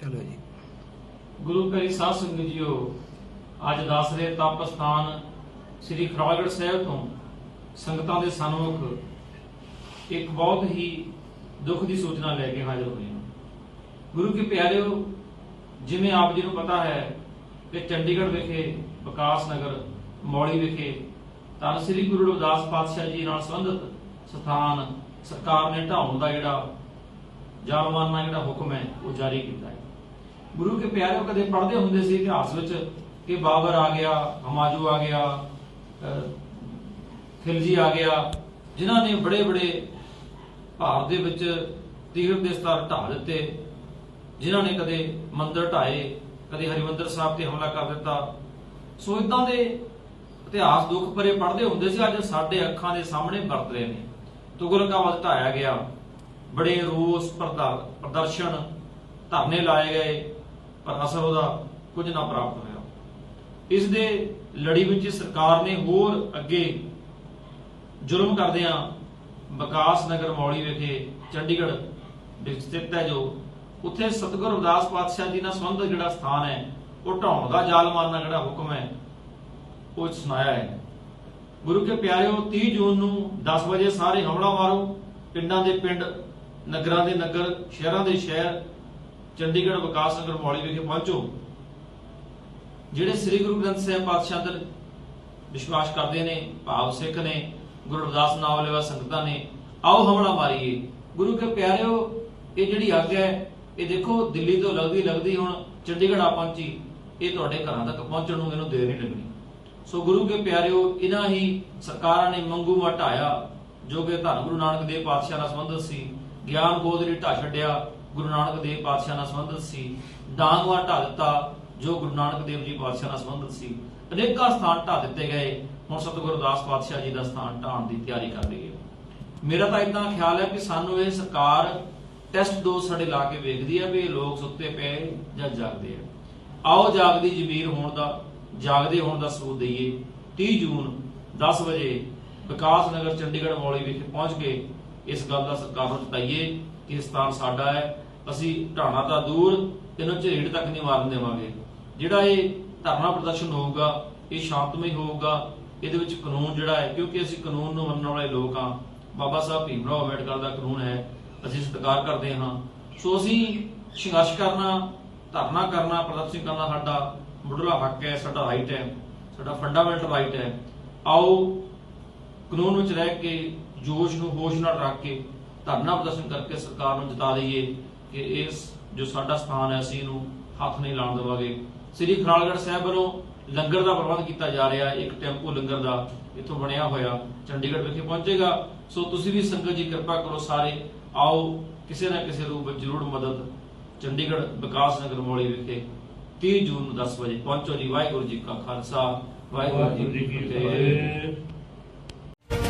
ਚਲੋ ਜੀ। ਗੁਰੂ ਪਿਆਰੀ ਸਾਧ ਸੰਗਤ ਜੀਓ, ਅੱਜ ਦੱਸ ਰਹੇ ਤਪ ਸਥਾਨ ਸ੍ਰੀ ਖਰਾਗੜ ਸਾਹਿਬ ਤੋਂ ਸੰਗਤਾਂ ਦੇ ਸਨਮੁਖ ਇੱਕ ਬਹੁਤ ਹੀ ਦੁੱਖ ਦੀ ਸੂਚਨਾ ਲੈ ਕੇ ਹਾਜ਼ਰ ਹੋਏ ਹਾਂ। ਗੁਰੂ ਕੇ ਪਿਆਰਿਓ, ਜਿਵੇਂ ਆਪ ਜੀ ਨੂੰ ਪਤਾ ਹੈ ਕਿ ਚੰਡੀਗੜ੍ਹ ਵਿਖੇ, ਵਿਕਾਸ ਨਗਰ, ਮੌਲੀ ਵਿਖੇ, ਤਾਂ ਸ੍ਰੀ ਗੁਰੂ ਰਵਿਦਾਸ ਪਾਤਸ਼ਾਹ ਜੀ ਨਾਲ ਸੰਬੰਧਿਤ ਸਥਾਨ ਸਰਕਾਰ ਨੇ ਢਾਉਣ ਦਾ ਜਿਹੜਾ ਜਾਲਮਾਨਾ ਜਿਹੜਾ ਹੁਕਮ ਹੈ, ਉਹ ਜਾਰੀ ਕੀਤਾ ਹੈ। ਗੁਰੂ ਕੇ ਪਿਆਰੇ ਕਦੇ ਪੜ੍ਹਦੇ ਹੁੰਦੇ ਸੀ ਇਤਿਹਾਸ ਵਿੱਚ ਕਿ ਬਾਬਰ ਆ ਗਿਆ, ਹਮਾਜੂ ਆ ਗਿਆ ਖਿਲਜੀ ਆ ਗਿਆ, ਜਿਨ੍ਹਾਂ ਨੇ ਬੜੇ ਬੜੇ ਭਾਰਤ ਦੇ ਵਿੱਚ ਤੀਰਥ ਦੇ ਸਥਾਨ ਢਾਹ ਦਿੱਤੇ, ਜਿਨ੍ਹਾਂ ਨੇ ਕਦੇ ਮੰਦਿਰ ਢਾਏ ਕਦੇ ਹਰਿਮੰਦਰ ਸਾਹਿਬ ਤੇ ਹਮਲਾ ਕਰ ਦਿੱਤਾ। ਸੋ ਇਦਾਂ ਦੇ ਇਤਿਹਾਸ ਦੁੱਖ ਭਰੇ ਪੜ੍ਹਦੇ ਹੁੰਦੇ ਸੀ, ਅੱਜ ਸਾਡੇ ਅੱਖਾਂ ਦੇ ਸਾਹਮਣੇ ਵਰਤ ਰਹੇ ਨੇ। ਤੁਗਲਕਾਬਾਦ ਢਾਇਆ ਗਿਆ, ਬੜੇ ਰੋਸ ਪ੍ਰਦਰਸ਼ਨ ਧਰਨੇ ਲਾਏ ਗਏ ਪਰ ਅਸਰ ਉਹਦਾ ਕੁਝ ਨਾ ਪ੍ਰਾਪਤ ਹੋਇਆ। ਇਸ ਦੇ ਲੜੀ ਵਿੱਚ ਸਰਕਾਰ ਨੇ ਹੋਰ ਅੱਗੇ ਜ਼ੁਲਮ ਕਰਦਿਆਂ ਵਿਕਾਸ ਨਗਰ ਮੌਲੀ ਵਿਖੇ ਚੰਡੀਗੜ੍ਹ ਵਿੱਚ ਸਥਿਤ ਹੈ ਜੋ ਉੱਥੇ ਸਤਿਗੁਰ ਰਵਿਦਾਸ ਪਾਤਸ਼ਾਹ ਜੀ ਨਾਲ ਸੰਬੰਧਿਤ ਜਿਹੜਾ ਸਥਾਨ ਹੈ, ਉਹ ਢਾਉਣ ਦਾ ਜ਼ਾਲਮਾਨਾ ਜਿਹੜਾ ਹੁਕਮ ਹੈ, ਉਹ ਸੁਣਾਇਆ ਹੈ। ਗੁਰੂ ਕੇ ਪਿਆਰਿਓ 30 ਜੂਨ ਨੂੰ 10 ਵਜੇ ਸਾਰੇ ਹਮਲਾ ਮਾਰੋ। ਪਿੰਡਾਂ ਦੇ ਪਿੰਡ, ਨਗਰਾਂ ਦੇ ਨਗਰ, ਸ਼ਹਿਰਾਂ ਦੇ ਸ਼ਹਿਰ ਚੰਡੀਗੜ੍ਹ, ਵਿਕਾਸ ਨਗਰ, ਮੋਹਾਲੀ ਵਿਖੇ ਪਹੁੰਚੋ। ਜਿਹੜੇ ਸ੍ਰੀ ਗੁਰੂ ਗ੍ਰੰਥ ਸਾਹਿਬ ਪਾਤਸ਼ਾਹ ਦੇ ਵਿਸ਼ਵਾਸ ਕਰਦੇ ਨੇ, ਭਾਵ ਸਿੱਖ ਨੇ, ਗੁਰੂ ਰਵਿਦਾਸ ਨਾਮ ਲੈਵਾ ਸੰਗਤਾਂ ਨੇ, ਆਓ ਹਮਲਾ ਮਾਰੀਏ। ਗੁਰੂ ਕੇ ਪਿਆਰਿਓ, ਇਹ ਜਿਹੜੀ ਅੱਗ ਹੈ, ਇਹ ਦੇਖੋ, ਦਿੱਲੀ ਤੋਂ ਲੱਗਦੀ ਲੱਗਦੀ ਹੁਣ ਚੰਡੀਗੜ੍ਹ ਆ ਪਹੁੰਚੀ। ਇਹ ਤੁਹਾਡੇ ਘਰਾਂ ਤੱਕ ਪਹੁੰਚਣ ਨੂੰ ਇਹਨੂੰ ਦੇਰ ਨਹੀਂ ਲੱਗਣੀ। ਸੋ ਗੁਰੂ ਕੇ ਪਿਆਰਿਓ, ਇਹਨਾਂ ਹੀ ਸਰਕਾਰਾਂ ਨੇ ਮੰਗੂ ਮਟਾਇਆ ਜੋ ਕਿ ਧੰਨ ਗੁਰੂ ਨਾਨਕ ਦੇਵ ਪਾਤਸ਼ਾਹ ਨਾਲ ਸੰਬੰਧਿਤ ਸੀ। ਗਿਆਨ ਗੋਦ ਨੇ ਢਾ ਛੱਡਿਆ ਗੁਰੂ ਨਾਨਕ ਦੇਵ ਪਾਤਸ਼ਾਹ ਨਾਲ ਸੰਬੰਧਿਤ ਸੀ। ਡਾਂਗਵਾ ਢਾ ਦਿੱਤਾ, ਜੋ ਗੁਰੂ ਨਾਨਕ ਦੇਵ ਜੀ ਪਾਤਸ਼ਾਹ ਨਾਲ ਸੰਬੰਧਿਤ ਸੀ। ਅਨੇਕਾਂ ਸਥਾਨ ਢਾ ਦਿੱਤੇ ਗਏ। ਹੁਣ ਸਤਿਗੁਰੂ ਅਰਦਾਸ ਪਾਤਸ਼ਾਹ ਜੀ ਦਾ ਸਥਾਨ ਢਾਉਣ ਦੀ ਤਿਆਰੀ ਕਰ ਰਹੀ ਹੈ। ਮੇਰਾ ਤਾਂ ਇਦਾਂ ਖਿਆਲ ਹੈ ਕਿ ਸਾਨੂੰ ਇਹ ਸਰਕਾਰ ਟੈਸਟ ਡੋਜ਼ ਸਾਡੇ ਲਾ ਕੇ ਵੇਖਦੀ ਹੈ ਵੀ ਇਹ ਲੋਕ ਸੁੱਤੇ ਪਏ ਜਾਂ ਜਾਗਦੇ ਆ। ਆਓ ਜਾਗਦੀ ਜ਼ਮੀਰ ਹੋਣ ਦਾ, ਜਾਗਦੇ ਹੋਣ ਦਾ ਸਬੂਤ ਦਈਏ। 30 ਜੂਨ 10 ਵਜੇ ਵਿਕਾਸ ਨਗਰ ਚੰਡੀਗੜ੍ਹ ਮੌਲੀ ਵਿਖੇ ਪਹੁੰਚ ਕੇ ਇਸ ਗੱਲ ਦਾ ਸਰਕਾਰ ਨੂੰ ਜਤਾਈਏ ਕਿ ਸਥਾਨ ਸਾਡਾ ਹੈ। ਅਸੀਂ ਢਾਣਾ ਤਾਂ ਦੂਰ ਇਹਨੂੰ ਝੇੜ ਤੱਕ ਨਹੀਂ ਮਾਰਨ ਦੇਵਾਂਗੇ। ਜਿਹੜਾ ਇਹ ਧਰਨਾ ਪ੍ਰਦਰਸ਼ਨ ਹੋਊਗਾ, ਇਹ ਸ਼ਾਂਤਮਈ ਹੋਊਗਾ, ਇਹਦੇ ਵਿੱਚ ਕਾਨੂੰਨ ਜਿਹੜਾ ਹੈ, ਕਿਉਂਕਿ ਅਸੀਂ ਕਾਨੂੰਨ ਨੂੰ ਮੰਨਣ ਵਾਲੇ ਲੋਕ ਹਾਂ। ਬਾਬਾ ਸਾਹਿਬ ਭੀਮ ਰਾਓ ਅੰਬੇਡਕਰ ਦਾ ਕਾਨੂੰਨ ਹੈ, ਅਸੀਂ ਸਤਿਕਾਰ ਕਰਦੇ ਹਾਂ। ਸੋ ਅਸੀਂ ਸੰਘਰਸ਼ ਕਰਨਾ, ਧਰਨਾ ਕਰਨਾ, ਪ੍ਰਦਰਸ਼ਨ ਕਰਨਾ ਸਾਡਾ ਮੁੱਢਲਾ ਹੱਕ ਹੈ, ਸਾਡਾ ਰਾਈਟ ਹੈ, ਸਾਡਾ ਫੰਡਾਮੈਂਟਲ ਰਾਈਟ ਹੈ। ਆਓ ਕਾਨੂੰਨ ਵਿੱਚ ਰਹਿ ਕੇ, ਜੋਸ਼ ਨੂੰ ਹੋਸ਼ ਨਾਲ ਰੱਖ ਕੇ ਧਰਨਾ ਪ੍ਰਦਰਸ਼ਨ ਕਰਕੇ ਸਰਕਾਰ ਨੂੰ ਜਿਤਾ ਦਈਏ। ਕਿ ਇਸ ਜੋ ਸਾਡਾ ਸਥਾਨ ਹੈ ਅਸੀਂ ਇਹਨੂੰ ਹੱਥ ਨਹੀਂ ਲਾਉਣ ਦੇਵਾਂਗੇ। ਸ੍ਰੀ ਖਰਾਲਗੜ੍ਹ ਸਾਹਿਬ ਵੱਲੋਂ ਲੰਗਰ ਦਾ ਪ੍ਰਬੰਧ ਕੀਤਾ ਜਾ ਰਿਹਾ। ਇੱਕ ਟੈਂਪੂ ਲੰਗਰ ਦਾ ਇੱਥੋਂ ਬਣਿਆ ਹੋਇਆ ਚੰਡੀਗੜ੍ਹ ਵਿਖੇ ਪਹੁੰਚੇਗਾ। ਸੋ ਤੁਸੀਂ ਵੀ ਸੰਗਤ ਜੀ ਕਿਰਪਾ ਕਰੋ ਸਾਰੇ। ਆਓ ਕਿਸੇ ਨਾ ਕਿਸੇ ਰੂਪ ਵਿੱਚ ਜ਼ਰੂਰ ਮਦਦ ਚੰਡੀਗੜ੍ਹ ਵਿਕਾਸ ਨਗਰ ਮੌਲੀ ਵਿਖੇ 30 ਜੂਨ ਨੂੰ 10 ਵਜੇ ਪਹੁੰਚੋ ਜੀ। ਵਾਹਿਗੁਰੂ ਜੀ ਕਾ ਖਾਲਸਾ ਵਾਹਿਗੁਰੂ ਜੀ ਕੀ ਫਤਿਹ।